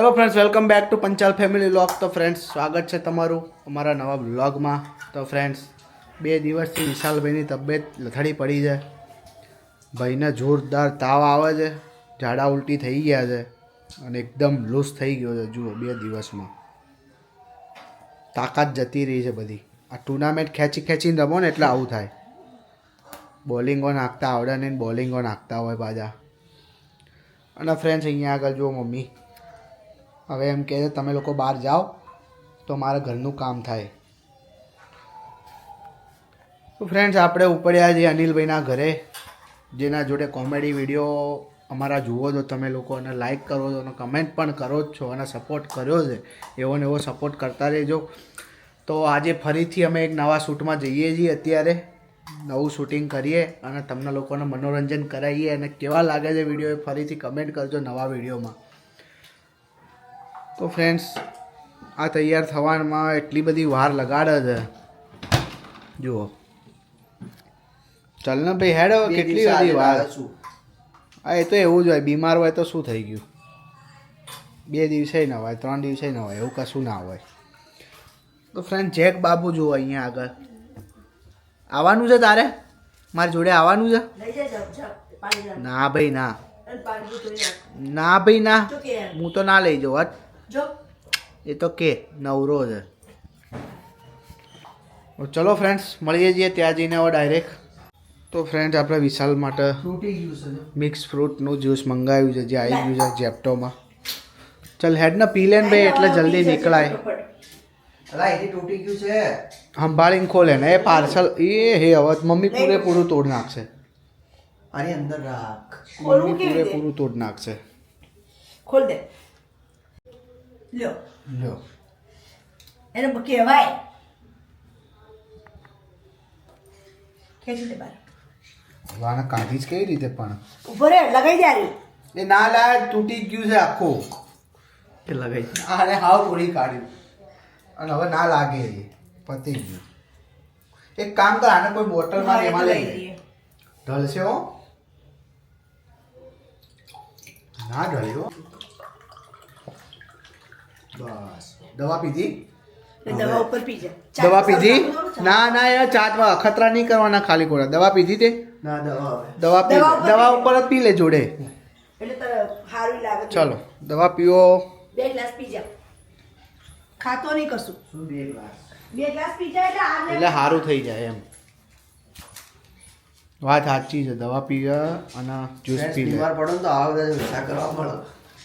Hello friends welcome back to Panchal family vlog તો friends સ્વાગત છે તમારું અમારા નવા વ્લોગમાં તો ફ્રેન્ડ્સ બે દિવસથી વિશાલભાઈની તબિયત લથડી પડી છે. ભાઈને જોરદાર તાવ આવે છે. ઝાડા ઉલટી થઈ ગયા છે અને એકદમ લૂઝ થઈ ગયો છે. જુઓ, બે દિવસમાં. તાકાત જતી રહી છે બધી. આ ટુર્નામેન્ટ ખેંચી ખેંચીને રમો ને એટલે આવું થાય. બોલિંગો નાખતા આવડે નહીં બોલિંગો નાખતા હોય પાછા. અને ફ્રેન્ડ્સ અહીંયા આગળ જુઓ મમ્મી. હવે એમ કહે છે, તમે લોકો બહાર જાઓ તો મારા ઘરનું કામ થાય. તો ફ્રેન્ડ્સ આપણે ઉપડ્યા છીએ અનિલભાઈના ઘરે, જેના જોડે કોમેડી વીડિયો અમારા જુઓ છો તમે લોકો, અને લાઈક કરો છો, અને કમેન્ટ પણ કરો જ છો, અને સપોર્ટ કર્યો છે, એવો ને એવો સપોર્ટ કરતા રહેજો. તો આજે ફરીથી અમે એક નવા શૂટમાં જઈએ છીએ અત્યારે, નવું શૂટિંગ કરીએ, અને તમને લોકોને મનોરંજન કરાવીએ, અને કેવા લાગે છે વીડિયો એ ફરીથી કમેન્ટ કરજો નવા વિડીયોમાં તો ફ્રેન્ડ્સ આ તૈયાર થવામાં એટલી બધી વાર લગાડે છે. જુઓ. ચાલ ને ભાઈ હેડ કેટલી બધી વાર. હા એ તો એવું જ હોય બીમાર હોય તો શું થઈ ગયું? બે દિવસે ન હોય ત્રણ દિવસે ન હોય એવું કશું ના હોય. તો ફ્રેન્ડ જેક બાબુ જુઓ અહીંયા આગળ. આવવાનું છે તારે? મારી જોડે આવવાનું છે. ના ભાઈ ના. ના ભાઈ ના. હું તો ના લઈ જાઉં હટ. જો. એ તો કે નવરો છે. ચલો ફ્રેન્ડ્સ મળીએ છીએ ત્યાં જઈને હવે ડાયરેક્ટ તો ફ્રેન્ડ્સ આપણે વિશાલ માટે. મિક્સ ફ્રૂટનું જ્યુસ મંગાવ્યું છે જે આવી ગયું છે જેપ્ટોમાં ચલ હેડ ને પી લે ને ભાઈ એટલે જલ્દી નીકળાય. સંભાળીને ખોલે ને એ પાર્સલ એ હે હવે મમ્મી પૂરેપૂરું તોડ નાખશે. આની અંદર રાખ. મમ્મી પૂરેપૂરું તોડ નાખશે. ખોલ દે. લ્યો લ્યો એને કહેવાય. ખેંચી દે બાર? હવે આને કાઢી જ કઈ રીતે પણ? ઊભો રે લગાઈ જાય એ ના લાય તૂટી ગયું છે આખું. કે લગાઈ અરે હાવ પૂરી કાઢ્યું અને હવે ના લાગે એ. પતી ગયું. એક કામ કર આને કોઈ બોટલમાં એમાં લઈ લે. ઢળશે હો. ના ઢળ્યો. બસ. દવા પીધી? દવા ઉપર પીજે. દવા પીધી? ના ના યાર ચાટમાં અખતરા નહીં કરવાના ખાલી કોડા દવા પીધી તે? ના દવા દવા પી દવા ઉપર જ પી લે જોડે. એટલે સારું લાગે ચલો દવા પીવો બે ગ્લાસ પી જા ખાતો નહીં કશું. બે ગ્લાસ? બે ગ્લાસ પી જા એટલે આ એટલે સારું થઈ જાય એમ. વાત સાચી છે. દવા પીવે અને જ્યુસ પી લે. પડો ને તો આવા બધા કરવા પડે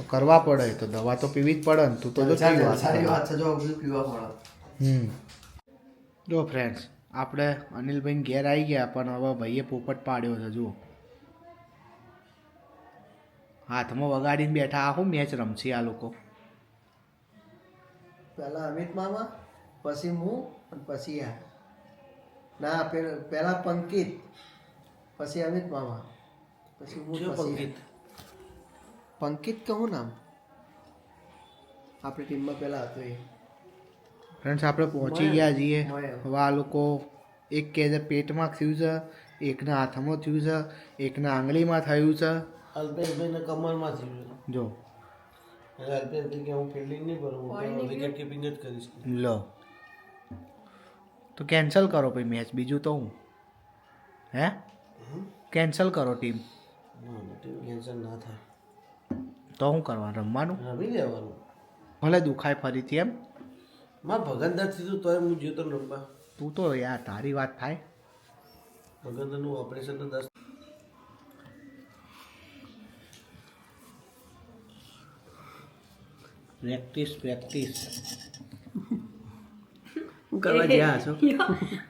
તો કરવા પડે તો દવા તો પીવી જ પડે ને તું તો જો જલસા- વાત છે જો પીવા પડે. હમ. જો ફ્રેન્ડ્સ આપણે અનિલભાઈ ઘેર આવી ગયા પણ હવે ભાઈએ પોપટ પાડ્યો છે જુઓ. હાથમાં વગાડીને બેઠા આખું મેચ રમશે આ લોકો. પહેલા અમિત મામા પછી હું અને પછી આ. ના પે- પહેલા પંકિત પછી અમિત મામા પછી હું પંકિત આ. પંકિત કહું નામ આપણી ટીમમાં પહેલા હતો એ ફ્રેન્ડ્સ આપણે પહોંચી ગયા છીએ મળ્યો. હવે આ લોકો એક કહે છે પેટમાં થયું છે એકના હાથમાં થયું છે એકના આંગળીમાં થયું છે અલ્પેશભાઈને કમરમાં થયું જો એટલે અલ્પેશભાઈ કે હું ફિલ્ડિંગ નહીં કરું હું તો વિકેટ કીપિંગ જ કરીશ લો તો કેન્સલ કરો ભાઈ મેચ બીજું તો હું હે કેન્સલ કરો ટીમ ના ટીમ કેન્સલ ના થાય તો શું કરવાનું? રમવાનું? રમી લેવાનું. ભલે દુખાય ફરીથી એમ. માં ભગંદર થયું તોય હું જીવતો રમવા. તું તો યાર તારી વાત થાય. ભગંદરનું ઓપરેશન તો દસ પ્રેક્ટિસ પ્રેક્ટિસ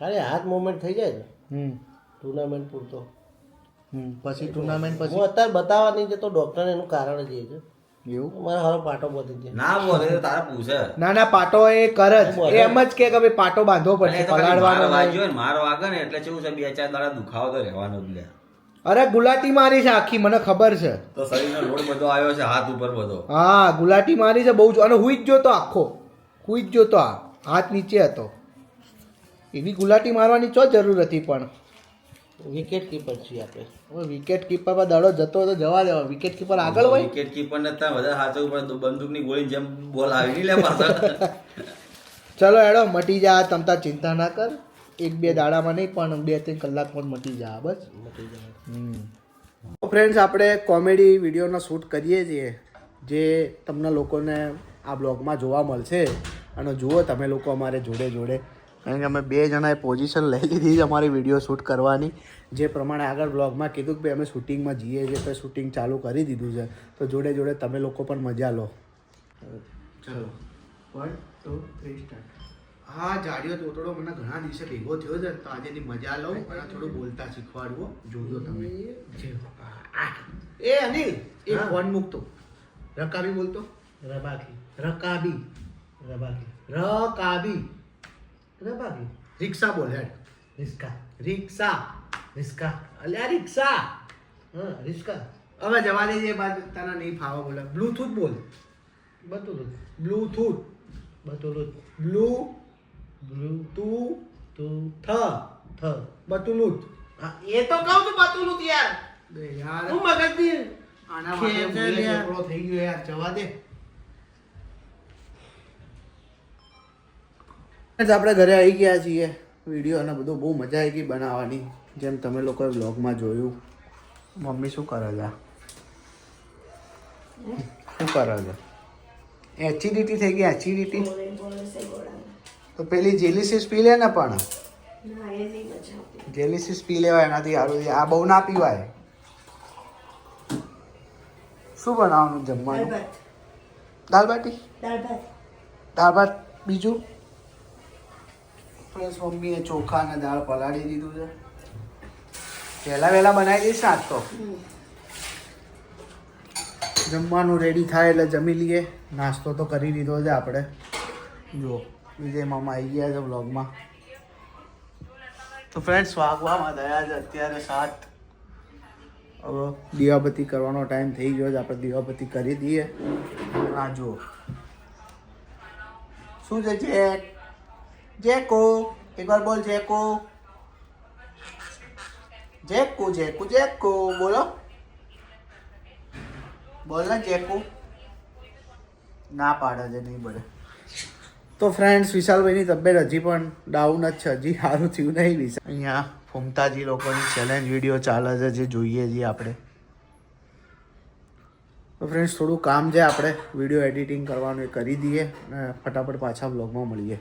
ખાલી હાથ મોમેન્ટ થઈ જાય ને. હમ. ટુર્નામેન્ટ પૂરતો. હમ પછી ટુર્નામેન્ટ પછી? હું અત્યારે બતાવવા નહીં જતો ડોક્ટર એનું કારણ જ એ છે. એવું? મારા હારો પાટો બધી ના બોલે તો તારા પૂછે. ના ના પાટો એ કરે જ. એમ જ કે કે ભાઈ પાટો બાંધવો પડશે પલાળવાનો વાગ્યો ને માર વાગે ને એટલે કેવું છે બે ચાર દાડા દુખાવો તો રહેવાનો જ લે. અરે ગુલાટી મારી છે આખી મને ખબર છે. તો શરીરનો લોડ બધો આવ્યો છે હાથ ઉપર બધો. હા ગુલાટી મારી છે બહુ જ. અને હુઈ જ જોતો આખો. હુઈ જ જોતો આ. હાથ નીચે હતો. એવી ગુલાટી મારવાની ચો જરૂર હતી પણ. વિકેટ કીપર છીએ આપણે. હવે વિકેટ કીપર પર દડો જતો તો જવા દેવા. વિકેટ કીપર આગળ હોય? વિકેટ કીપર ને ત્યાં બધા હાથો ઉપર બંદૂકની ગોળી જેમ બોલ આવી નહીં લે પાછળ. ચલો એડો મટી જા તમતા ચિંતા ના કર. એક બે દાડામાં નહીં પણ બે ત્રણ કલાકમાં પણ મટી જા બસ. મટી જા. ફ્રેન્ડ્સ આપણે કોમેડી વિડીયોનો શૂટ કરીએ છીએ જે તમને લોકોને આ બ્લોગમાં જોવા મળશે. અને જુઓ તમે લોકો અમારે જોડે જોડે કારણ કે અમે બે જણાએ પોઝિશન લઈ લીધી છે અમારી વીડિયો શૂટ કરવાની. જે પ્રમાણે આગળ બ્લોગમાં કીધું કે ભાઈ અમે શૂટિંગમાં જઈએ છીએ તો શૂટિંગ ચાલુ કરી દીધું છે. તો જોડે જોડે તમે લોકો પણ મજા લો. ચલો. વન ટુ થ્રી સ્ટાર્ટ હા જાડિયો તોતડો મને ઘણા દિવસે ભેગો થયો છે તો આજે એની મજા લો અને થોડું બોલતા શીખવાડવો. જોજો તમે. એ અનિલ એ. ફોન મૂકતો. રકાબી બોલતો? રબાકી રકાબી. રબાકી રકાબી. રબાકી રિક્ષા બોલ હેડ. રિસ્કા રિક્ષા રિસ્કા અલ્યા રિક્ષા હા રિક્ષા હવે જવા દેજે બાદ તારા નહીં ફાવા બોલે. બ્લૂટૂથ બોલ. બતુલું બ્લૂટૂથ બતુલું બ્લુ બ્લુ તુ તું થ. થ બતુલુત હા, એ તો કહું છું બતુલું યાર. બે યાર. હું મગજની આના માટે થઈ ગયો યાર જવા દે. આપણે ઘરે આવી ગયા છીએ. વીડિયો અને બધું બહુ મજા આવી ગઈ બનાવવાની. જેમ તમે લોકોએ બ્લોગમાં જોયું. મમ્મી શું કરે છે? શું કરે છે? એસિડિટી થઈ ગઈ એસિડિટી ગોળામાં તો પેલી જેલિસિસ પી લે ને પણ. જેલીસીસ પી લેવાય એનાથી સારું આ બહુ ના પીવાય. શું બનાવવાનું જમવાનું? દાલ બાટી? દાળ ભાત. દાળ ભાત બીજું? પ્લસ મમ્મીએ ચોખા અને દાળ પલાળી દીધું છે. પહેલા વહેલા બનાવી દઈશ આજ તો. જમવાનું રેડી થાય એટલે જમી લઈએ. નાસ્તો તો કરી લીધો છે આપણે. જો, વિજય મામા આવી ગયા છે બ્લોગમાં તો ફ્રેન્ડ્સ વાગવામાં થયા છે. અત્યારે સાત. હવે દીવાબત્તી કરવાનો ટાઈમ થઈ ગયો છે. આપણે દીવાબત્તી કરી દઈએ. આ જુઓ શું છે જેક જેકો એકવાર બોલ જેકો. જેકુ જેકુ જેકુ, બોલો. બોલ ને, જેકુ. ના પાડે છે, નહીં બોલે. તો ફ્રેન્ડ્સ વિશાલભાઈની તબિયત હજી પણ ડાઉન જ છે. હજી સારું થયું નહીં, વિશાલ. અહીંયા ફૂમતાજી લોકોની ચેલેન્જ વીડિયો ચાલે છે, જે જોઈએ છીએ આપણે. તો ફ્રેન્ડ્સ થોડું કામ છે, આપણે વીડિયો એડિટિંગ કરવાનું એ કરી દઈએ અને ફટાફટ પાછા બ્લોગમાં મળીએ.